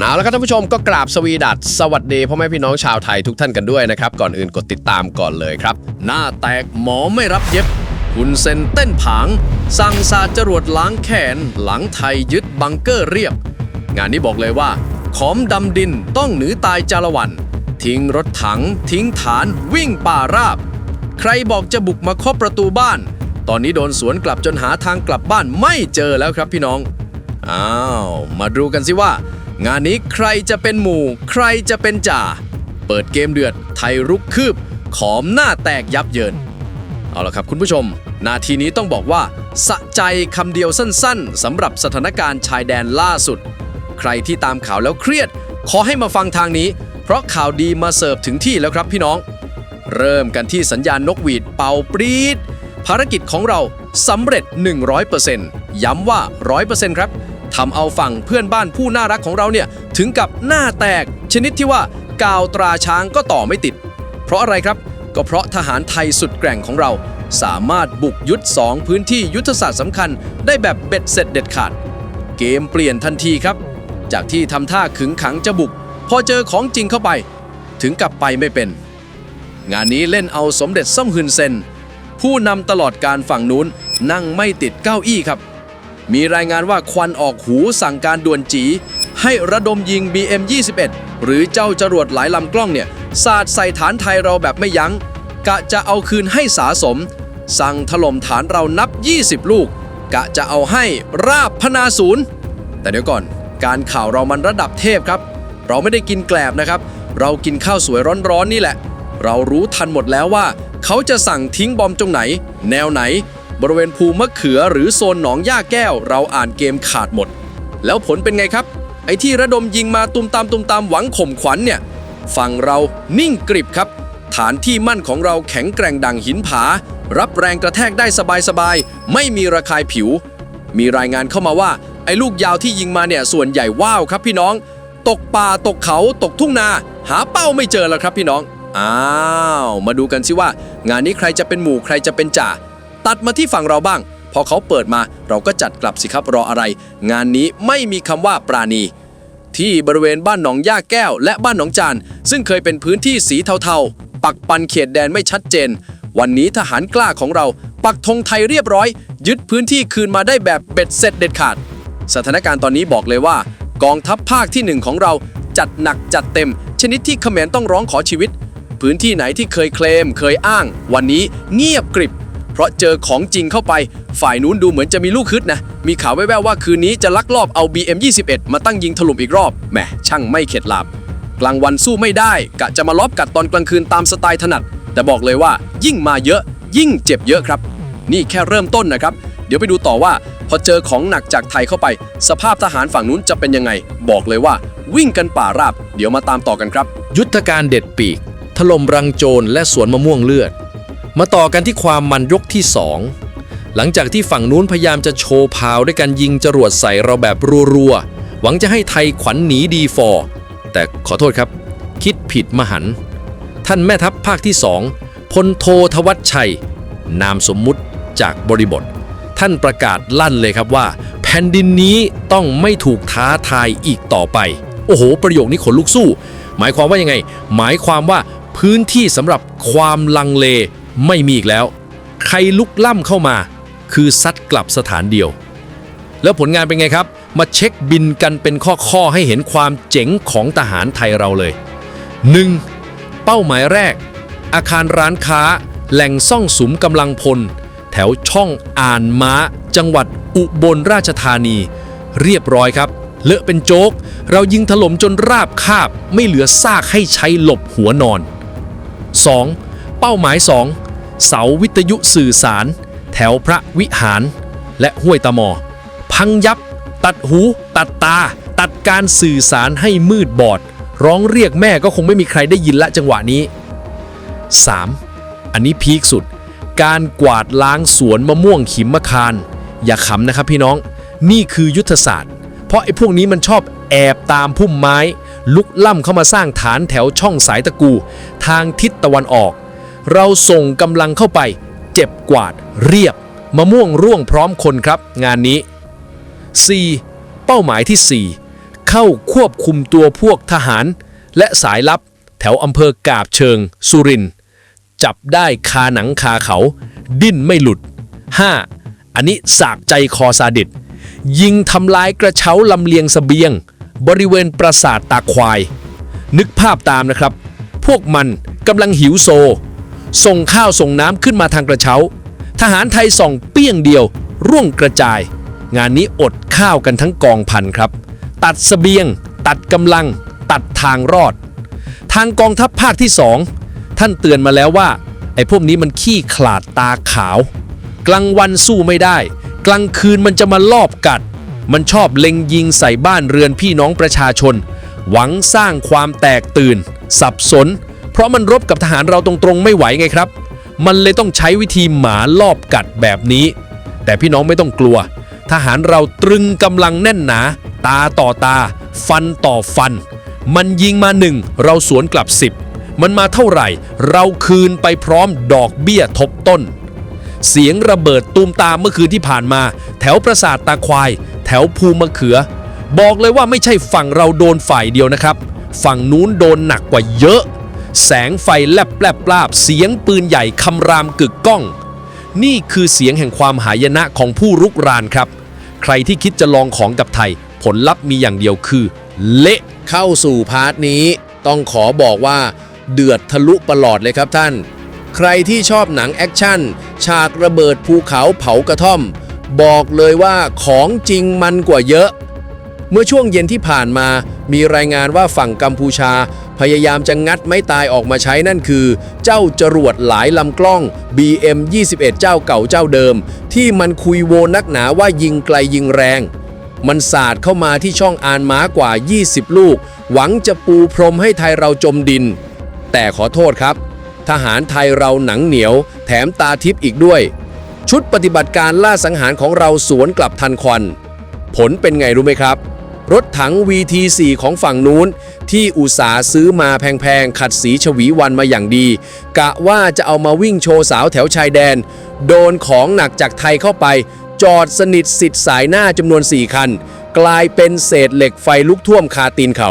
เอาละครับท่านผู้ชมก็กราบสวีดัสสวัสดีพ่อแม่พี่น้องชาวไทยทุกท่านกันด้วยนะครับ ก่อนอื่นกดติดตามก่อนเลยครับ หน้าแตกหมอไม่รับเย็บคุณเซนเต้นผาง สั่งสาจรวดล้างแขน หลังไทยยึดบังเกอร์เรียบ งานนี้บอกเลยว่า ขอมดำดินต้องหนีตายจารวัน ทิ้งรถถัง ทิ้งฐาน วิ่งป่าราบ ใครบอกจะบุกมาเคาะประตูบ้าน ตอนนี้โดนสวนกลับจนหาทางกลับบ้านไม่เจอแล้วครับพี่น้อง อ้าว มาดูกันสิว่า งานนี้ใครจะเป็นหมู่ ใครจะเป็นจ่า เปิดเกมเดือดไทยรุกคืบ ขอมหน้าแตกยับเยิน เอาละครับคุณผู้ชม นาทีนี้ต้องบอกว่าสะใจคำเดียวสั้นๆสำหรับสถานการณ์ชายแดนล่าสุด ใครที่ตามข่าวแล้วเครียด ขอให้มาฟังทางนี้ เพราะข่าวดีมาเสิร์ฟถึงที่แล้วครับพี่น้อง เริ่มกันที่สัญญาณนกหวีดเป่าปรีดภารกิจของเราสำเร็จ 100%ย้ำว่า 100%ครับ ทำเอาฝั่งเพื่อนบ้านผู้น่ารักของเราเนี่ยถึงกับหน้าแตก ชนิดที่ว่ากาวตราช้างก็ต่อไม่ติด เพราะอะไรครับก็เพราะทหารไทยสุดแกร่งของเรา สามารถบุกยึด2พื้นที่ยุทธศาสตร์สำคัญ ได้แบบเบ็ดเสร็จเด็ดขาด เกมเปลี่ยนทันทีครับ จากที่ทำท่าขึงขังจะบุก พอเจอของจริงเข้าไป ถึงกับไปไม่เป็น งานนี้เล่นเอาสมเด็จซ่อมฮึนเซนผู้นำตลอดการฝั่งนู้นนั่งไม่ติดเก้าอี้ครับ มีรายงานว่าควันออกหูสั่งการด่วนจี ให้ระดมยิง BM21 หรือเจ้าจรวดหลายลำกล้องเนี่ยสาดใส่ฐานไทยเราแบบไม่ยัง้ง กะจะเอาคืนให้สาสม สั่งถล่มฐานเรานับ 20 ลูก กะจะเอาให้ราบพนาศูนย์ แต่เดี๋ยวก่อน การข่าวเรามันระดับเทพครับ เราไม่ได้กินแกลบนะครับ เรากินข้าวสวยร้อนๆนี่แหละ เรารู้ทันหมดแล้วว่า เขาจะสั่งทิ้งบอมตรงไหน แนวไหน บริเวณภูมะเขือหรือโซนหนองย่าแก้ว เราอ่านเกมขาดหมด แล้วผลเป็นไงครับ ไอ้ที่ระดมยิงมาตุมตามตุมตามหวังข่มขวัญเนี่ยฝั่งเรานิ่งกริบครับ ฐานที่มั่นของเราแข็งแกร่งดังหินผา รับแรงกระแทกได้สบายๆไม่มีระคายผิว มีรายงานเข้ามาว่าไอ้ลูกยาวที่ยิงมาเนี่ยส่วนใหญ่ว้าวครับพี่น้อง ตกป่าตกเขาตกทุ่งนา หาเป้าไม่เจอแล้วครับพี่น้องอ้าว มาดูกันสิว่า งานนี้ใครจะเป็นหมู่ใครจะเป็นจ่า ตัดมาที่ฝั่งเราบ้าง พอเขาเปิดมาเราก็จัดกลับสิครับรออะไร งานนี้ไม่มีคำว่าปราณี ที่บริเวณบ้านหนองย่าแก้ว และบ้านหนองจานซึ่งเคยเป็นพื้นที่สีเทาๆ ปักปันเขตแดนไม่ชัดเจน วันนี้ทหารกล้าของเรา ปักธงไทยเรียบร้อย ยึดพื้นที่คืนมาได้แบบเบ็ดเสร็จเด็ดขาด สถานการณ์ตอนนี้บอกเลยว่า กองทัพภาคที่หนึ่งของเราจัดหนักจัดเต็ม ชนิดที่เขมรต้องร้องขอชีวิต พื้นที่ไหนที่เคยเคลมเคยอ้าง วันนี้เงียบกริบ เพราะเจอของจริงเข้าไป ฝ่ายนู้นดูเหมือนจะมีลูกฮึดนะ มีข่าวแว่วๆว่าคืนนี้จะลักลอบเอา BM21 มาตั้งยิงถล่มอีกรอบแหมช่างไม่เข็ดหลาบกลางวันสู้ไม่ได้กะจะมาลอบกัดตอนกลางคืนตามสไตล์ถนัด แต่บอกเลยว่ายิ่งมาเยอะ ยิ่งเจ็บเยอะครับ นี่แค่เริ่มต้นนะครับ เดี๋ยวไปดูต่อว่า พอเจอของหนักจากไทยเข้าไป สภาพทหารฝั่งนู้นจะเป็นยังไง บอกเลยว่า วิ่งกันป่าราบ เดี๋ยวมาตามต่อกันครับ ยุทธการเด็ดปีก ถล่มรังโจรและสวนมะม่วงเลือด มาต่อกันที่ความมันยกที่ 2 หลังจากที่ฝั่งนู้นพยายามจะโชว์พาวด้วยการยิงจรวดใส่เราแบบรัวๆ หวังจะให้ไทยขวัญหนีดีฟอร์แต่ขอโทษครับ คิดผิดมหัน ท่านแม่ทัพภาคที่2พลโททวัชชัย นามสมมุติจากบริบท ท่านประกาศลั่นเลยครับว่า แผ่นดินนี้ต้องไม่ถูกท้าทายอีกต่อไป โอ้โห ประโยคนี้ขนลุกสู้ หมายความว่ายังไง หมายความว่าพื้นที่สำหรับความลังเล ไม่มีอีกแล้ว ใครลุกล่ำเข้ามา คือซัดกลับสถานเดียว แล้วผลงานเป็นไงครับ มาเช็คบินกันเป็นข้อๆให้เห็นความเจ๋งของทหารไทยเราเลย 1. เป้าหมายแรก อาคารร้านค้า แหล่งซ่องสุมกำลังพล แถวช่องอ่านม้า จังหวัดอุบลราชธานี เรียบร้อยครับ เลอะเป็นโจ๊ก เรายิงถล่มจนราบคาบ ไม่เหลือซากให้ใช้หลบหัวนอน 2. เป้าหมาย 2 เสาวิทยุสื่อสาร แถวพระวิหาร และห้วยตะมอ พังยับ ตัดหู ตัดตา ตัดการสื่อสารให้มืดบอด ร้องเรียกแม่ก็คงไม่มีใครได้ยินละจังหวะนี้ 3. อันนี้พีคสุด การกวาดล้างสวนมะม่วงขิมมะคาร อย่าขำนะครับพี่น้อง นี่คือยุทธศาสตร์ เพราะไอ้พวกนี้มันชอบแอบตามพุ่มไม้ ลุกล่ำเข้ามาสร้างฐานแถวช่องสายตะกู ทางทิศตะวันออก เราส่งกำลังเข้าไป เจ็บกวาดเรียบ มะม่วงร่วงพร้อมคนครับ งานนี้ 4. เป้าหมายที่เข้าควบคุมตัวพวกทหาร และสายลับ แถวอำเภอกาบเชิง สุรินจับได้คาหนังคาเขา ดิ้นไม่หลุด 5. อันนี้สากใจคอซาดิสยิงทำลายกระเช้าลำเลียงสเสบียง บริเวณปราสาทตาควาย นึกภาพตามนะครับ พวกมันกำลังหิวโซ ส่งข้าวส่งน้ำขึ้นมาทางกระเช้า ทหารไทยส่องเปี้ยงเดียว ร่วงกระจาย งานนี้อดข้าวกันทั้งกองพันครับ ตัดสเสบียง ตัดกำลัง ตัดทางรอด ทางกองทัพภาคที่สองท่านเตือนมาแล้วว่า ไอ้พวกนี้มันขี้ขลาดตาขาว กลางวันสู้ไม่ได้ กลางคืนมันจะมาลอบกัด มันชอบเล็งยิงใส่บ้านเรือนพี่น้องประชาชน หวังสร้างความแตกตื่น สับสน ราะมันรบกับทหารเราตรงๆไม่ไหวไงครับ มันเลยต้องใช้วิธีหมาลอบกัดแบบนี้ แต่พี่น้องไม่ต้องกลัว ทหารเราตรึงกำลังแน่นหนา ตาต่อตา ฟันต่อฟัน มันยิงมาหนึ่งเราสวนกลับสิบมันมาเท่าไหร่ เราคืนไปพร้อมดอกเบี้ยทบต้น เสียงระเบิดตูมตามเมื่อคืนที่ผ่านมา แถวปราสาทตาควาย แถวภูมะเขือ บอกเลยว่าไม่ใช่ฝั่งเราโดนฝ่ายเดียวนะครับ ฝั่งนู้นโดนหนักกว่าเยอะ แสงไฟแลบแลบลาบเสียงปืนใหญ่คำรามกึกก้อง นี่คือเสียงแห่งความหายนะของผู้รุกรานครับ ใครที่คิดจะลองของกับไทย ผลลัพธ์มีอย่างเดียวคือ เละเข้าสู่พาร์ทนี้ ต้องขอบอกว่า เดือดทะลุประหลอดเลยครับท่าน ใครที่ชอบหนังแอคชั่นฉากระเบิดภูเขาเผากระท่อม บอกเลยว่าของจริงมันกว่าเยอะ เมื่อช่วงเย็นที่ผ่านมา มีรายงานว่าฝั่งกัมพูชา พยายามจะงัดไม้ตายออกมาใช้นั่นคือ เจ้าจรวดหลายลำกล้อง BM 21 เจ้าเก่าเจ้าเดิม ที่มันคุยโวนักหนาว่ายิงไกลยิงแรง มันสาดเข้ามาที่ช่องอานม้ากว่า 20 ลูก หวังจะปูพรมให้ไทยเราจมดิน แต่ขอโทษครับ ทหารไทยเราหนังเหนียว แถมตาทิพย์อีกด้วย ชุดปฏิบัติการล่าสังหารของเราสวนกลับทันควัน ผลเป็นไงรู้ไหมครับ รถถัง VT4 ของฝั่งนู้น ที่อุตสาห์ซื้อมาแพงๆ ขัดสีฉวีวันมาอย่างดี กะว่าจะเอามาวิ่งโชว์สาวแถวชายแดน โดนของหนักจากไทยเข้าไป จอดสนิทสิทธิ์สายหน้าจำนวน 4 คัน กลายเป็นเศษเหล็กไฟลุกท่วมคาตีนเขา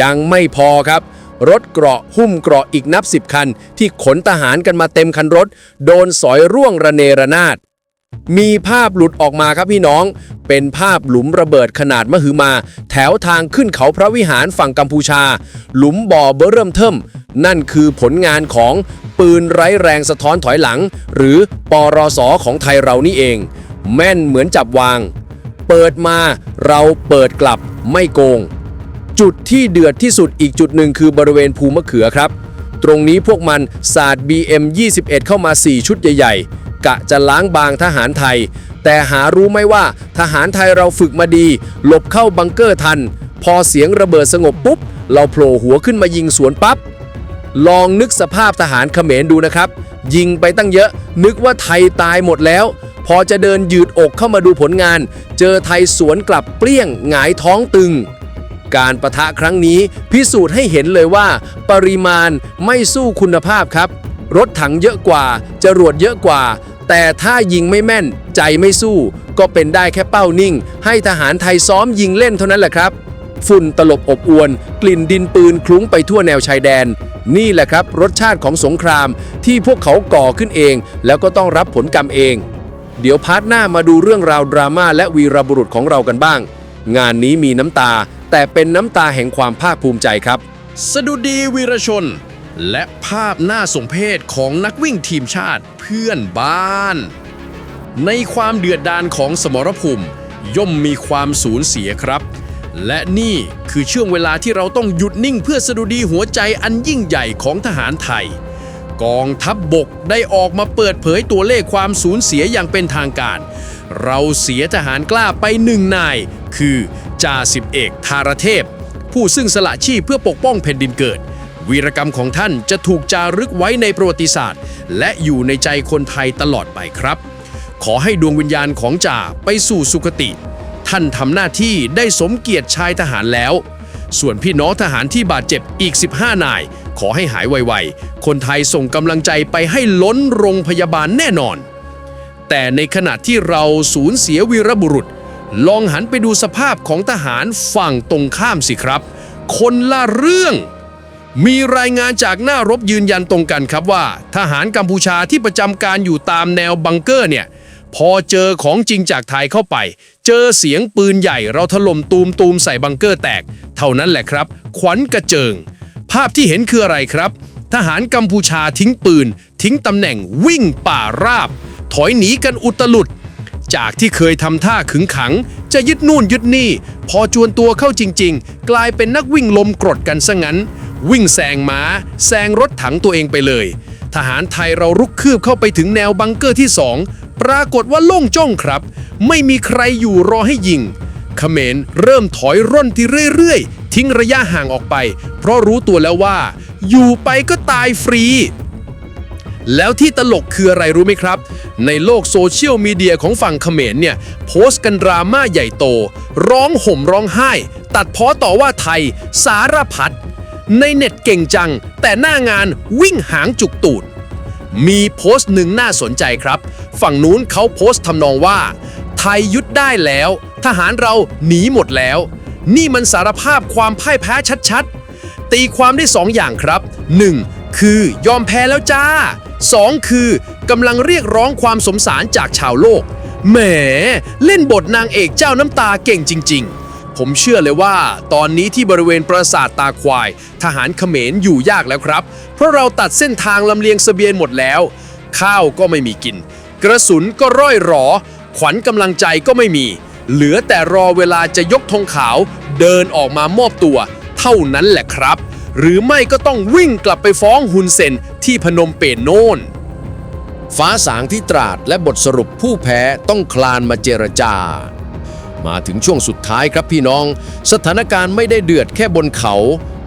ยังไม่พอครับรถเกราะหุ้มเกราะอีกนับสิบคัน ที่ขนทหารกันมาเต็มคันรถ โดนสอยร่วงระเนระนาด มีภาพหลุดออกมาครับพี่น้อง เป็นภาพหลุมระเบิดขนาดมหึมา แถวทางขึ้นเขาพระวิหารฝั่งกัมพูชา หลุมบ่อเบอร์เริ่มเทิมนั่นคือผลงานของปืนไร้แรงสะท้อนถอยหลัง หรือปรอสของไทยเรานี่เอง แม่นเหมือนจับวาง เปิดมาเราเปิดกลับไม่โกง จุดที่เดือดที่สุดอีกจุดหนึ่งคือบริเวณภูมะเขือครับ ตรงนี้พวกมันสาด BM 21 เข้ามา 4 ชุดใหญ่ๆ กะจะล้างบางทหารไทย แต่หารู้ไหมว่าทหารไทยเราฝึกมาดี หลบเข้าบังเกอร์ทัน พอเสียงระเบิดสงบปุ๊บ เราโผล่หัวขึ้นมายิงสวนปั๊บลองนึกสภาพทหารเขมรดูนะครับ ยิงไปตั้งเยอะ นึกว่าไทยตายหมดแล้ว พอจะเดินยืดอกเข้ามาดูผลงาน เจอไทยสวนกลับเปรี้ยงหงายท้องตึง การประทะครั้งนี้พิสูจน์ให้เห็นเลยว่า ปริมาณไม่สู้คุณภาพครับ รถถังเยอะกว่าจรวดเยอะกว่า แต่ถ้ายิงไม่แม่น ใจไม่สู้ ก็เป็นได้แค่เป้านิ่ง ให้ทหารไทยซ้อมยิงเล่นเท่านั้นแหละครับ ฝุ่นตลบอบอวน กลิ่นดินปืนคลุ้งไปทั่วแนวชายแดน นี่แหละครับ รสชาติของสงครามที่พวกเขาก่อขึ้นเอง แล้วก็ต้องรับผลกรรมเอง เดี๋ยวพาร์ทหน้ามาดูเรื่องราวดราม่าและวีรบุรุษของเรากันบ้าง งานนี้มีน้ำตา แต่เป็นน้ำตาแห่งความภาคภูมิใจครับ สดุดีวีรชน และภาพหน่าสมเพชของนักวิ่งทีมชาติเพื่อนบ้าน ในความเดือดดาลของสมรภูมิย่อมมีความสูญเสียครับ และนี่คือช่วงเวลาที่เราต้องหยุดนิ่งเพื่อสดุดีหัวใจอันยิ่งใหญ่ของทหารไทย กองทัพบบกได้ออกมาเปิดเผยตัวเลขความสูญเสียอย่างเป็นทางการ เราเสียทหารกล้าไปหนึ่งนาย คือจ่าสิบเอกธารเทพ ผู้ซึ่งสละชีพเพื่อปกป้องแผ่นดินเกิด วีรกรรมของท่านจะถูกจารึกไว้ในประวัติศาสตร์ และอยู่ในใจคนไทยตลอดไปครับ ขอให้ดวงวิญญาณของจ่าไปสู่สุคติ ท่านทำหน้าที่ได้สมเกียรติชายทหารแล้ว ส่วนพี่น้องทหารที่บาดเจ็บอีก 15 นาย ขอให้หายไวๆ คนไทยส่งกำลังใจไปให้ล้นโรงพยาบาลแน่นอน แต่ในขณะที่เราสูญเสียวีรบุรุษ ลองหันไปดูสภาพของทหารฝั่งตรงข้ามสิครับ คนละเรื่อง มีรายงานจากหน้ารบยืนยันตรงกันครับว่า ทหารกัมพูชาที่ประจำการอยู่ตามแนวบังเกอร์เนี่ยพอเจอของจริงจากไทยเข้าไป เจอเสียงปืนใหญ่เราถล่มตูมตูมใส่บังเกอร์แตก เท่านั้นแหละครับ ขวัญกระเจิง ภาพที่เห็นคืออะไรครับ ทหารกัมพูชาทิ้งปืน ทิ้งตำแหน่งวิ่งป่าราบ ถอยหนีกันอุตลุด จากที่เคยทำท่าขึงขัง จะยึดนู่นยึดนี่ พอจวนตัวเข้าจริง ๆ กลายเป็นนักวิ่งลมกรดกันซะงั้น วิ่งแซงม้าแซงรถถังตัวเองไปเลย ทหารไทยเรารุกคืบเข้าไปถึงแนวบังเกอร์ที่สองปรากฏว่าโล่งจ้องครับ ไม่มีใครอยู่รอให้ยิงเขมรเริ่มถอยร่นที่เรื่อยๆ ทิ้งระยะห่างออกไป เพราะรู้ตัวแล้วว่า อยู่ไปก็ตายฟรี แล้วที่ตลกคืออะไรรู้ไหมครับ ในโลกโซเชียลมีเดียของฝั่งเขมรเนี่ย โพสต์กันดราม่าใหญ่โต ร้องห่มร้องไห้ ตัดพ้อต่อว่าไทย สารพัด ในเน็ตเก่งจัง แต่หน้างานวิ่งหางจุกตูด มีโพสต์หนึ่งน่าสนใจครับ ฝั่งนู้นเขาโพสต์ทำนองว่า ไทยยุดได้แล้ว ทหารเราหนีหมดแล้ว นี่มันสารภาพความพ่ายแพ้ชัดๆ ตีความได้สองอย่างครับ 1. คือยอมแพ้แล้วจ้า 2. คือกำลังเรียกร้องความสมสารจากชาวโลกแหมเล่นบทนางเอกเจ้าน้ำตาเก่งจริง ๆ ผมเชื่อเลยว่า ตอนนี้ที่บริเวณปราสาทตาควาย ทหารเขมรอยู่ยากแล้วครับ เพราะเราตัดเส้นทางลำเลียงเสบียงหมดแล้ว ข้าวก็ไม่มีกิน กระสุนก็ร่อยหรอ ขวัญกำลังใจก็ไม่มี เหลือแต่รอเวลาจะยกธงขาว เดินออกมามอบตัว เท่านั้นแหละครับ หรือไม่ก็ต้องวิ่งกลับไปฟ้องฮุนเซนที่พนมเปญโน่นฟ้าสางที่ตราดและบทสรุปผู้แพ้ต้องคลานมาเจรจา มาถึงช่วงสุดท้ายครับพี่น้อง สถานการณ์ไม่ได้เดือดแค่บนเขา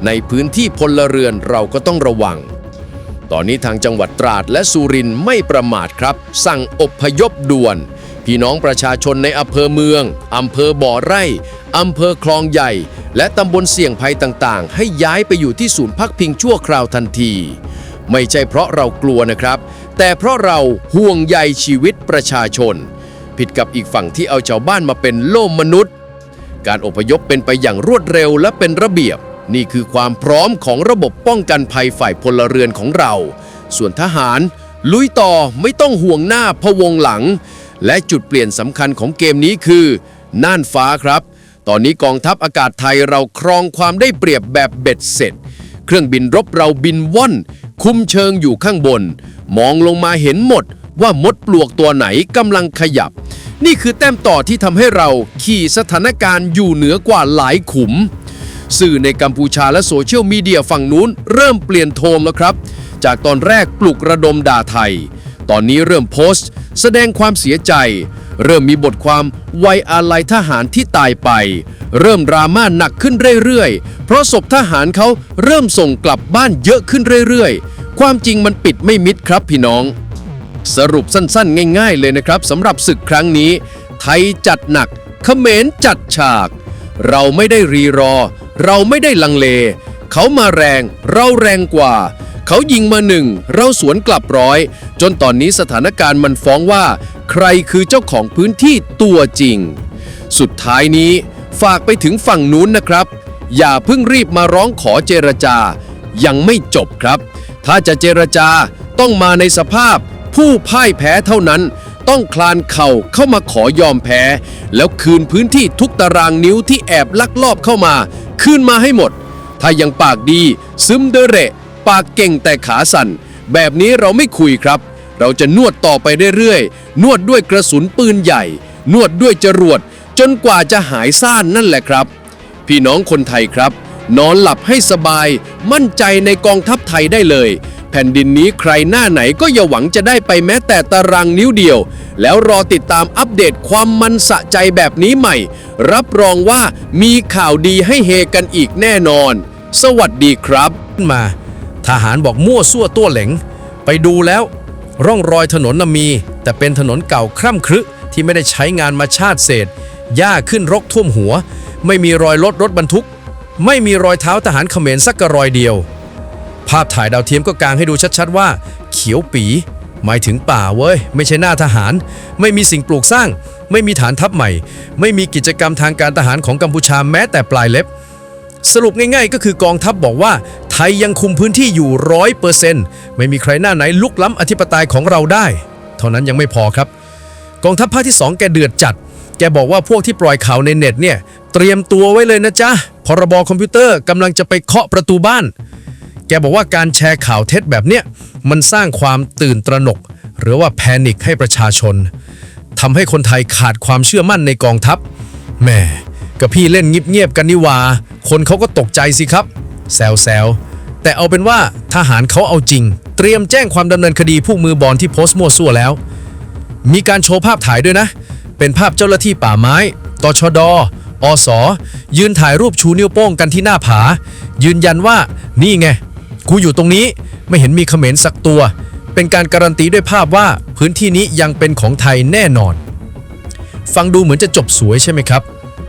ในพื้นที่พลเรือนเราก็ต้องระวัง ตอนนี้ทางจังหวัดตราดและสุรินทร์ไม่ประมาทครับ สั่งอบพยพด่วน พี่น้องประชาชนในอำเภอเมืองอำเภอบ่อไร่อำเภอคลองใหญ่ และตำบลเสี่ยงภัยต่างๆ ให้ย้ายไปอยู่ที่ศูนย์พักพิงชั่วคราวทันที ไม่ใช่เพราะเรากลัวนะครับ แต่เพราะเราห่วงใยชีวิตประชาชน ผิดกับอีกฝั่งที่เอาชาวบ้านมาเป็นโล่มนุษย์ การอพยพเป็นไปอย่างรวดเร็วและเป็นระเบียบ นี่คือความพร้อมของระบบป้องกันภัยฝ่ายพลเรือนของเรา ส่วนทหาร ลุยต่อไม่ต้องห่วงหน้าพะวงหลัง และจุดเปลี่ยนสำคัญของเกมนี้คือ น่านฟ้าครับ ตอนนี้กองทัพอากาศไทยเราครองความได้เปรียบแบบเบ็ดเสร็จ เครื่องบินรบเราบินว่อน คุมเชิงอยู่ข้างบน มองลงมาเห็นหมด ว่ามดปลวกตัวไหนกำลังขยับ นี่คือแต้มต่อที่ทำให้เราขี่สถานการณ์อยู่เหนือกว่าหลายขุม สื่อในกัมพูชาและโซเชียลมีเดียฝั่งนู้นเริ่มเปลี่ยนโทมแล้วครับ จากตอนแรกปลุกระดมด่าไทย ตอนนี้เริ่มโพสต์ แสดงความเสียใจ เริ่มมีบทความไว้อาลัยทหารที่ตายไป เริ่มดราม่าหนักขึ้นเรื่อยๆ เพราะศพทหารเขาเริ่มส่งกลับบ้านเยอะขึ้นเรื่อยๆ ความจริงมันปิดไม่มิดครับพี่น้อง สรุปสั้นๆ ง่ายๆ เลยนะครับสำหรับศึกครั้งนี้ ไทยจัดหนักเขมรจัดฉาก เราไม่ได้รีรอ เราไม่ได้ลังเล เขามาแรง เราแรงกว่า เขายิงมาหนึ่ง เราสวนกลับร้อย จนตอนนี้สถานการณ์มันฟ้องว่า ใครคือเจ้าของพื้นที่ตัวจริง สุดท้ายนี้ฝากไปถึงฝั่งนู้นนะครับ อย่าเพิ่งรีบมาร้องขอเจรจา ยังไม่จบครับ ถ้าจะเจรจาต้องมาในสภาพ ผู้พ่ายแพ้เท่านั้น ต้องคลานเข่าเข้ามาขอยอมแพ้ แล้วคืนพื้นที่ทุกตารางนิ้วที่แอบลักลอบเข้ามา คืนมาให้หมด ถ้ายังปากดี ซึมเดเระปากเก่งแต่ขาสั่น แบบนี้เราไม่คุยครับ เราจะนวดต่อไปเรื่อยๆ นวดด้วยกระสุนปืนใหญ่ นวดด้วยจรวด จนกว่าจะหายซ่านนั่นแหละครับ พี่น้องคนไทยครับ นอนหลับให้สบาย มั่นใจในกองทัพไทยได้เลย แผ่นดินนี้ใครหน้าไหนก็อย่าหวังจะได้ไปแม้แต่ตารางนิ้วเดียว แล้วรอติดตามอัปเดตความมันสะใจแบบนี้ใหม่ รับรองว่ามีข่าวดีให้เฮกันอีกแน่นอน สวัสดีครับมา ทหารบอกมั่วซั่วตัวเหลงไปดูแล้ว ร่องรอยถนนน่ะมี แต่เป็นถนนเก่าคร่ำครึที่ไม่ได้ใช้งานมาชาติเศษหญ้าขึ้นรกท่วมหัว ไม่มีรอยรถรถบรรทุก ไม่มีรอยเท้าทหารเขมรสักกระรอยเดียว ภาพถ่ายดาวเทียมก็กางให้ดูชัดๆว่า เขียวปีหมายถึงป่าเว้ย ไม่ใช่หน้าทหาร ไม่มีสิ่งปลูกสร้าง ไม่มีฐานทัพใหม่ ไม่มีกิจกรรมทางการทหารของกัมพูชาแม้แต่ปลายเล็บ สรุปง่ายๆ ก็คือกองทัพบอกว่า ไทยยังคุมพื้นที่อยู่ร้อยเปอร์เซ็นต์ไม่มีใครหน้าไหนลุกล้ำอธิปไตยของเราได้ เท่านั้นยังไม่พอครับ กองทัพภาคที่ 2 แกเดือดจัด แกบอกว่าพวกที่ปล่อยข่าวในเน็ตเนี่ย เตรียมตัวไว้เลยนะจ๊ะพรบคอมพิวเตอร์กำลังจะไปเคาะประตูบ้าน แกบอกว่าการแชร์ข่าวเท็จแบบเนี้ยมันสร้างความตื่นตระหนก หรือว่าแพนิคให้ประชาชนทำให้คนไทยขาดความเชื่อมั่นในกองทัพแหม่กับพี่เล่นเงียบๆกันนี่วา คนเขาก็ตกใจสิครับ แซวแซวๆแต่เอาเป็นว่าทหารเขาเอาจริง เตรียมแจ้งความดำเนินคดีผู้มือบอลที่โพสต์มั่วซั่วแล้ว มีการโชว์ภาพถ่ายด้วยนะ เป็นภาพเจ้าหน้าที่ป่าไม้ตชดอสยืนถ่ายรูปชูนิ้วโป้งกันที่หน้าผา ยืนยันว่านี่ไง กูอยู่ตรงนี้ไม่เห็นมีเขมรสักตัว เป็นการการันตีด้วยภาพว่าพื้นที่นี้ยังเป็นของไทยแน่นอน ฟังดูเหมือนจะจบสวยใช่ไหมครับ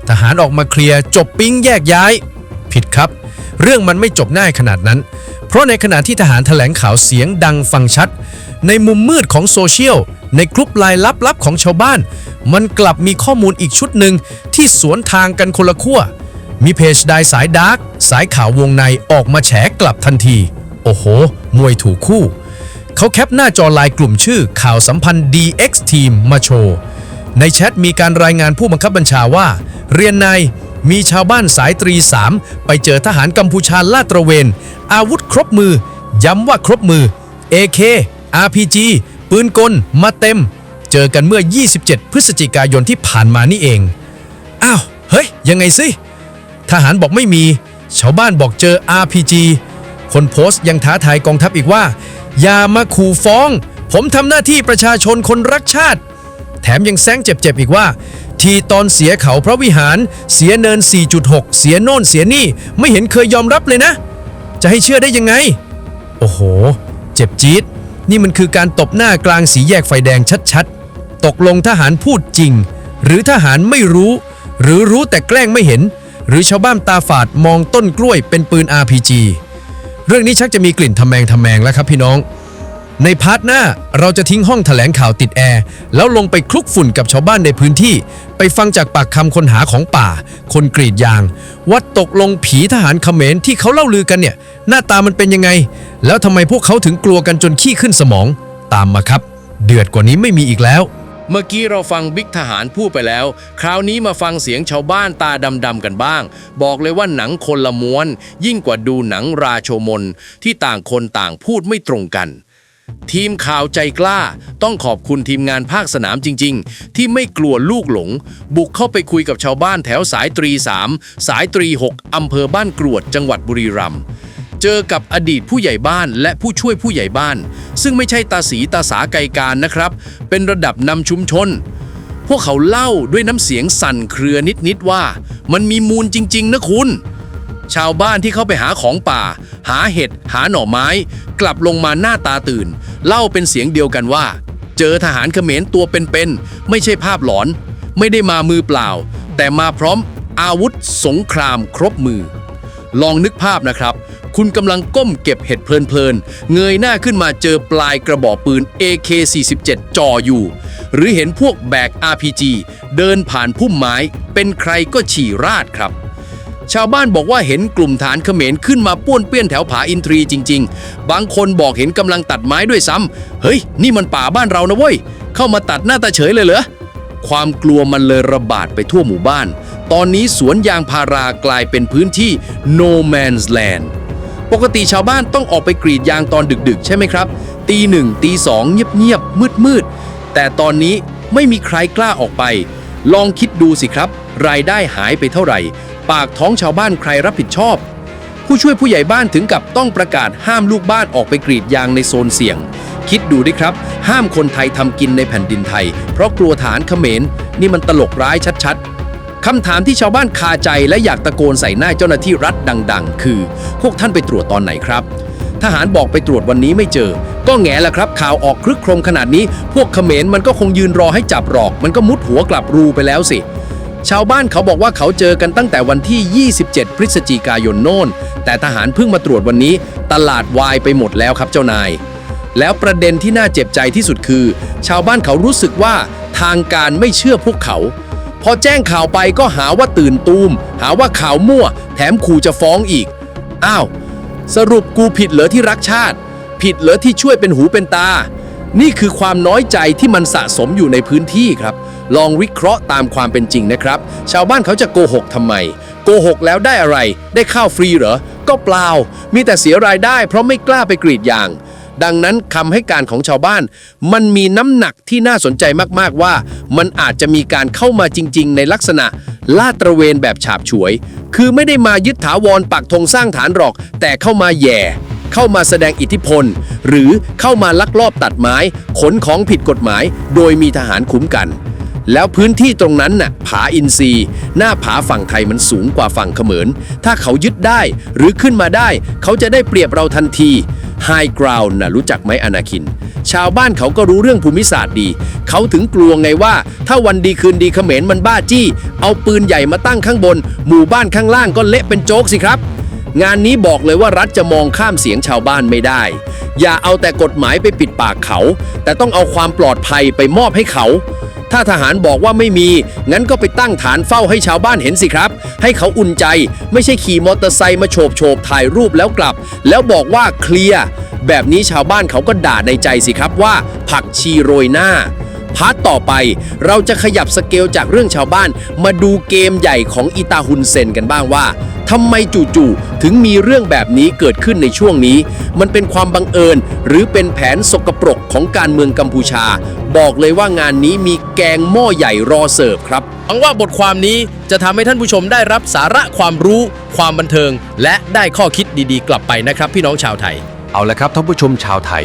ทหารออกมาเคลียร์จบปิ๊งแยกย้าย ผิดครับ เรื่องมันไม่จบง่ายขนาดนั้น เพราะในขณะที่ทหารแถลงข่าวเสียงดังฟังชัด ในมุมมืดของโซเชียลในกลุ่มไลน์ลับๆของชาวบ้าน มันกลับมีข้อมูลอีกชุดหนึ่งที่สวนทางกันคนละขั้ว มีเพจไดสายดาร์กสายข่าววงในออกมาแฉกลับทันที โอ้โห มวยถูกคู่ เขาแคปหน้าจอไลน์กลุ่มชื่อข่าวสัมพันธ์ DX Team มาโชว์ ในแชทมีการรายงานผู้บังคับบัญชาว่า เรียนนายมีชาวบ้านสายตรี3ไปเจอทหารกัมพูชาลาดตระเวน อาวุธครบมือ ย้ำว่าครบมือ AK RPG ปืนกล มาเต็ม เจอกันเมื่อ 27 พฤศจิกายนที่ผ่านมานี่เอง อ้าว เฮ้ย ยังไงสิ ทหารบอกไม่มี ชาวบ้านบอกเจอ RPG คนโพสต์ยังท้าทายกองทัพอีกว่า อย่ามาขู่ฟ้อง ผมทำหน้าที่ประชาชนคนรักชาติ แถมยังแซงเจ็บๆอีกว่า ทีตอนเสียเขาพระวิหาร เสียเนิน 4.6 เสียโน่นเสียนี่ ไม่เห็นเคยยอมรับเลยนะ จะให้เชื่อได้ยังไง โอ้โห เจ็บจี๊ดนี่มันคือการตบหน้ากลางสีแยกไฟแดงชัดๆ ตกลงทหารพูดจริง หรือทหารไม่รู้ หรือรู้แต่แกล้งไม่เห็น หรือชาวบ้านตาฝาดมองต้นกล้วยเป็นปืน RPG เรื่องนี้ชักจะมีกลิ่นทำแมงทำแมงแล้วครับพี่น้อง ในพาร์ทหน้าเราจะทิ้งห้องแถลงข่าวติดแอร์ แล้วลงไปคลุกฝุ่นกับชาวบ้านในพื้นที่ ไปฟังจากปากคำคนหาของป่า คนกรีดยางว่าตกลงผีทหารเขมรที่เขาเล่าลือกันเนี่ย หน้าตามันเป็นยังไง แล้วทำไมพวกเขาถึงกลัวกันจนขี้ขึ้นสมอง ตามมาครับ เดือดกว่านี้ไม่มีอีกแล้ว เมื่อกี้เราฟังบิ๊กทหารพูดไปแล้ว คราวนี้มาฟังเสียงชาวบ้านตาดำๆกันบ้าง บอกเลยว่าหนังคนละม้วน ยิ่งกว่าดูหนังราโชมน ที่ต่างคนต่างพูดไม่ตรงกัน ทีมข่าวใจกล้า ต้องขอบคุณทีมงานภาคสนามจริง ๆ ที่ไม่กลัวลูกหลง บุกเข้าไปคุยกับชาวบ้านแถวสายตรี 3 สายตรี 6 อำเภอบ้านกรวดจังหวัดบุรีรัมย์ เจอกับอดีตผู้ใหญ่บ้านและผู้ช่วยผู้ใหญ่บ้าน ซึ่งไม่ใช่ตาสีตาสาไกลการนะครับ เป็นระดับนำชุมชน พวกเขาเล่าด้วยน้ำเสียงสั่นเครือนิดๆว่า มันมีมูลจริง ๆ นะคุณ ชาวบ้านที่เข้าไปหาของป่า หาเห็ดหาหน่อไม้ กลับลงมาหน้าตาตื่น เล่าเป็นเสียงเดียวกันว่า เจอทหารเขมรตัวเป็นๆไม่ใช่ภาพหลอน ไม่ได้มามือเปล่า แต่มาพร้อมอาวุธสงครามครบมือ ลองนึกภาพนะครับ คุณกำลังก้มเก็บเห็ดเพลินๆ เงยหน้าขึ้นมาเจอปลายกระบอกปืน AK-47 จ่ออยู่ หรือเห็นพวกแบก RPG เดินผ่านพุ่มไม้ เป็นใครก็ฉี่ราดครับชาวบ้านบอกว่าเห็นกลุ่มฐานเขมรขึ้นมาป้วนเปี้ยนแถวผาอินทรีจริง ๆ บางคนบอกเห็นกำลังตัดไม้ด้วยซ้ำเฮ้ย นี่มันป่าบ้านเรานะเว้ย เข้ามาตัดหน้าตาเฉยเลยเหรอ ความกลัวมันเลยระบาดไปทั่วหมู่บ้าน ตอนนี้สวนยางพารากลายเป็นพื้นที่ no man's land ปกติชาวบ้านต้องออกไปกรีดยางตอนดึกๆ ใช่ไหมครับ ตีหนึ่งตีสองเงียบๆ มืดๆ แต่ตอนนี้ไม่มีใครกล้าออกไป ลองคิดดูสิครับ รายได้หายไปเท่าไหร่ ปากท้องชาวบ้านใครรับผิดชอบ ผู้ช่วยผู้ใหญ่บ้านถึงกับต้องประกาศห้ามลูกบ้านออกไปกรีดยางในโซนเสี่ยง คิดดูดิครับ ห้ามคนไทยทำกินในแผ่นดินไทย เพราะกลัวฐานเขมรนี่มันตลกร้ายชัดๆ คำถามที่ชาวบ้านคาใจและอยากตะโกนใส่หน้าเจ้าหน้าที่รัฐดัง ๆ คือ พวกท่านไปตรวจตอนไหนครับ ทหารบอกไปตรวจวันนี้ไม่เจอ ก็แง่ละครับ ข่าวออกครึกโครมขนาดนี้ พวกเขมรมันก็คงยืนรอให้จับหรอก มันก็มุดหัวกลับรูไปแล้วสิ ชาวบ้านเขาบอกว่าเขาเจอกันตั้งแต่วันที่ 27 พฤศจิกายนโน่น แต่ทหารเพิ่งมาตรวจวันนี้ ตลาดวายไปหมดแล้วครับเจ้านาย แล้วประเด็นที่น่าเจ็บใจที่สุดคือ ชาวบ้านเขารู้สึกว่าททางการไม่เชื่อพวกเขา พอแจ้งข่าวไปก็หาว่าตื่นตูม หาว่าข่าวมั่ว แถมขู่จะฟ้องอีก อ้าว สรุปกูผิดเหรอที่รักชาติ ผิดเหรอที่ช่วยเป็นหูเป็นตา นี่คือความน้อยใจที่มันสะสมอยู่ในพื้นที่ครับ ลองวิเคราะห์ตามความเป็นจริงนะครับ ชาวบ้านเขาจะโกหกทำไม โกหกแล้วได้อะไร ได้ข้าวฟรีเหรอ ก็เปล่า มีแต่เสียรายได้ เพราะไม่กล้าไปกรีดยาง ดังนั้นคำให้การของชาวบ้าน มันมีน้ำหนักที่น่าสนใจมากๆว่า มันอาจจะมีการเข้ามาจริง ๆ ในลักษณะ ลาดตระเวนแบบฉาบฉวย คือไม่ได้มายึดถาวรปักธงสร้างฐานหรอก แต่เข้ามาแย่ เข้ามาแสดงอิทธิพล หรือเข้ามาลักลอบตัดไม้ ขนของผิดกฎหมาย โดยมีทหารคุ้มกัน แล้วพื้นที่ตรงนั้นน่ะผาอินทรีหน้าผาฝั่งไทยมันสูงกว่าฝั่งเขมร ถ้าเขายึดได้หรือขึ้นมาได้ เขาจะได้เปรียบเราทันที High Ground นะรู้จักไหมอนาคิน ชาวบ้านเขาก็รู้เรื่องภูมิศาสตร์ดี เขาถึงกลัวไงว่า ถ้าวันดีคืนดีเขมรมันบ้าจี้ เอาปืนใหญ่มาตั้งข้างบน หมู่บ้านข้างล่างก็เละเป็นโจ๊กสิครับ งานนี้บอกเลยว่ารัฐจะมองข้ามเสียงชาวบ้านไม่ได้ อย่าเอาแต่กฎหมายไปปิดปากเขา แต่ต้องเอาความปลอดภัยไปมอบให้เขา ถ้าทหารบอกว่าไม่มี งั้นก็ไปตั้งฐานเฝ้าให้ชาวบ้านเห็นสิครับ ให้เขาอุ่นใจ ไม่ใช่ขี่มอเตอร์ไซค์มาโฉบโฉบถ่ายรูปแล้วกลับ แล้วบอกว่าเคลียร์แบบนี้ชาวบ้านเขาก็ด่าในใจสิครับว่า ผักชีโรยหน้า พาร์ทต่อไป เราจะขยับสเกลจากเรื่องชาวบ้าน มาดูเกมใหญ่ของอิตาฮุนเซนกันบ้างว่าทำไมจู่ๆถึงมีเรื่องแบบนี้เกิดขึ้นในช่วงนี้ มันเป็นความบังเอิญ หรือเป็นแผนสกปรกของการเมืองกัมพูชา บอกเลยว่างานนี้มีแกงหม้อใหญ่รอเสิร์ฟครับหวังว่าบทความนี้จะทำให้ท่านผู้ชมได้รับสาระความรู้ ความบันเทิง และได้ข้อคิดดีๆ กลับไปนะครับ พี่น้องชาวไทย เอาละครับท่านผู้ชมชาวไทย